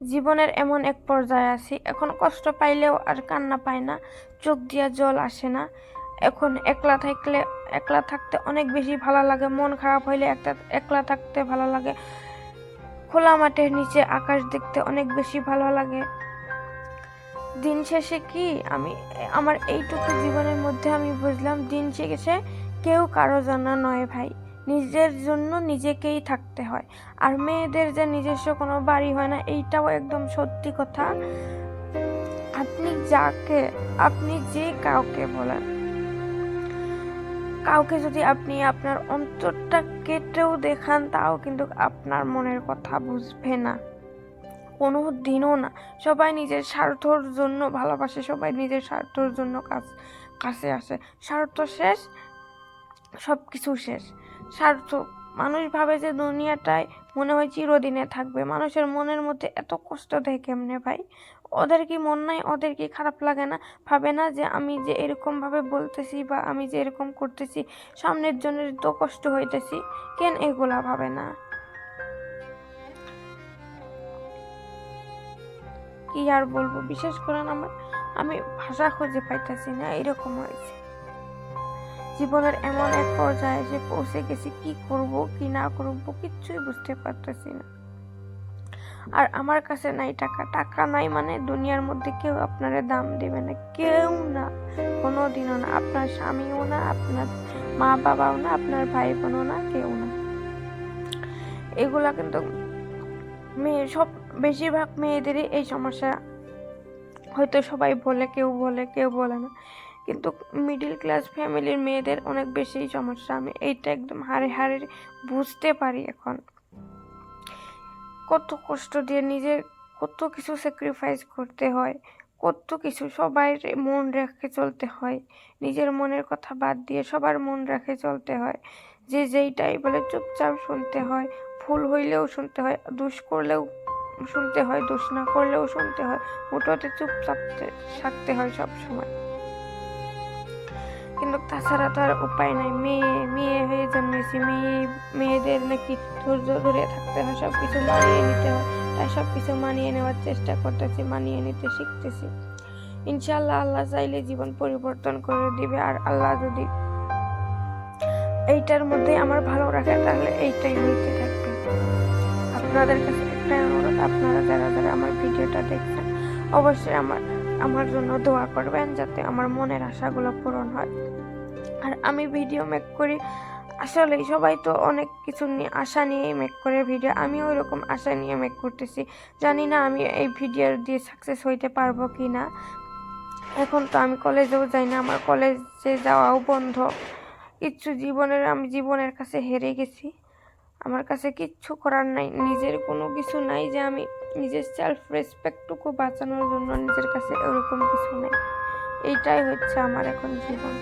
জীবনের এমন এক পর্যায়ে আছি, এখন কষ্ট পাইলেও আর কান্না পায় না, চোখ দিয়া জল আসে না। এখন একলা থাকলে, একলা থাকতে অনেক বেশি ভালো লাগে, মন খারাপ হইলে একটা একলা থাকতে ভালো লাগে। খোলা মাঠের নিচে আকাশ দেখতে অনেক বেশি ভালো লাগে। দিন শেষে কি আমি, আমার এইটুকু জীবনের মধ্যে আমি বুঝলাম, দিন শেষে কেউ কারও জানা নয় ভাই। নিজের জন্য নিজেকেই থাকতে হয়। আর মেয়েদের যে নিজস্ব কোনো বাড়ি হয় না, এইটাও একদম সত্যি কথা। আপনি যাকে, আপনি যে কাউকে বলেন, কাউকে যদি আপনি আপনার অন্তরটা কেটেও দেখান, তাও কিন্তু আপনার মনের কথা বুঝবে না। কোনো দিনও না। সবাই নিজের স্বার্থর জন্য ভালোবাসে, সবাই নিজের স্বার্থর জন্য কাজ, কাছে আসে। স্বার্থ শেষ সব কিছু শেষ। স্বার্থ মানুষ ভাবে যে দুনিয়াটায় মনে হয় চিরদিনে থাকবে। মানুষের মনের মধ্যে এত কষ্ট দেয় কেমনে ভাই? ওদের কি মন নাই? ওদের কি খারাপ লাগে না? ভাবে না যে আমি যে এরকমভাবে বলতেছি বা আমি যে এরকম করতেছি, সামনের জনের তো কষ্ট হইতেছি। কেন এগুলা ভাবে না? কি আর বলব? বিশেষ করে আমার আমি ভাষা খুঁজে পাইতেছি না। এরকম হয়েছে। জীবনের এমন এক পর্যায়ে এসে পৌঁছে গেছি, কি করব, কি না করব কিচ্ছুই বুঝতে পারতেছি না। আর আমার কাছে নাই টাকা। টাকা নাই মানে দুনিয়ার মধ্যে কেউ আপনারে দাম দেবে না। কেউ না কোনো দিনও না। আপনার স্বামীও না, আপনার মা বাবাও না, আপনার ভাই বোনও না, কেউ না। এগুলা কিন্তু মেয়ে, সব বেশিরভাগ মেয়েদেরই এই সমস্যা। হয়তো সবাই বলে, কেউ বলে কেউ বলে না। কিন্তু মিডিল ক্লাস ফ্যামিলির মেয়েদের অনেক বেশি সমস্যা। আমি এইটা একদম হারে হারে বুঝতে পারি এখন। কত কষ্ট দিয়ে নিজের কত কিছু স্যাক্রিফাইস করতে হয়, কত কিছু সবাই মন রেখে চলতে হয়, নিজের মনের কথা বাদ দিয়ে সবার মন রেখে চলতে হয়, যে যেইটাই বলে চুপচাপ শুনতে হয়, ভুল হইলেও শুনতে হয়, দুষ করলেও শুনতে হয়, দোষ না করলেও শুনতে হয় মুঠোতে চুপচাপ থাকতে হয় সব সময় কিন্তু তাছাড়া তো আর উপায় নাই। মেয়ে মেয়ে হয়ে জন্মেছি, মেয়ে, মেয়েদের নাকি ধৈর্য ধরে থাকতে হয় সব কিছু মানিয়ে নিতে হয়। তাই সব কিছু মানিয়ে নেওয়ার চেষ্টা করতেছি, মানিয়ে নিতে শিখতেছি। ইনশাল্লাহ আল্লাহ চাইলে জীবন পরিবর্তন করে দিবে, আর আল্লাহ যদি এইটার মধ্যে আমার ভালো রাখে, তাহলে এইটাই হইতে থাকবে। আপনাদের কাছে একটাই অনুরোধ, আপনারা যারা যারা আমার ভিডিওটা দেখছেন, অবশ্যই আমার আমার জন্য দোয়া করবেন যাতে আমার মনের আশাগুলো পূরণ হয়। আর আমি ভিডিও মেক করি। আসলে সবাই তো অনেক কিছু নিয়ে, আশা নিয়েই মেক করে ভিডিও আমি ওই রকম আশা নিয়ে মেক করতেছি। জানি না আমি এই ভিডিও দিয়ে সাকসেস হইতে পারব কি না এখন তো আমি কলেজেও যাই না, আমার কলেজে যাওয়াও বন্ধ। কিচ্ছু জীবনের, আমি জীবনের কাছে হেরে গেছি। আমার কাছে কিচ্ছু করার নাই, নিজের কোনো কিছু নাই যে আমি নিজের সেলফ রেসপেক্টটুকু বাঁচানোর জন্য নিজের কাছে এরকম কিছু নেই। এইটাই হচ্ছে আমার এখন জীবন।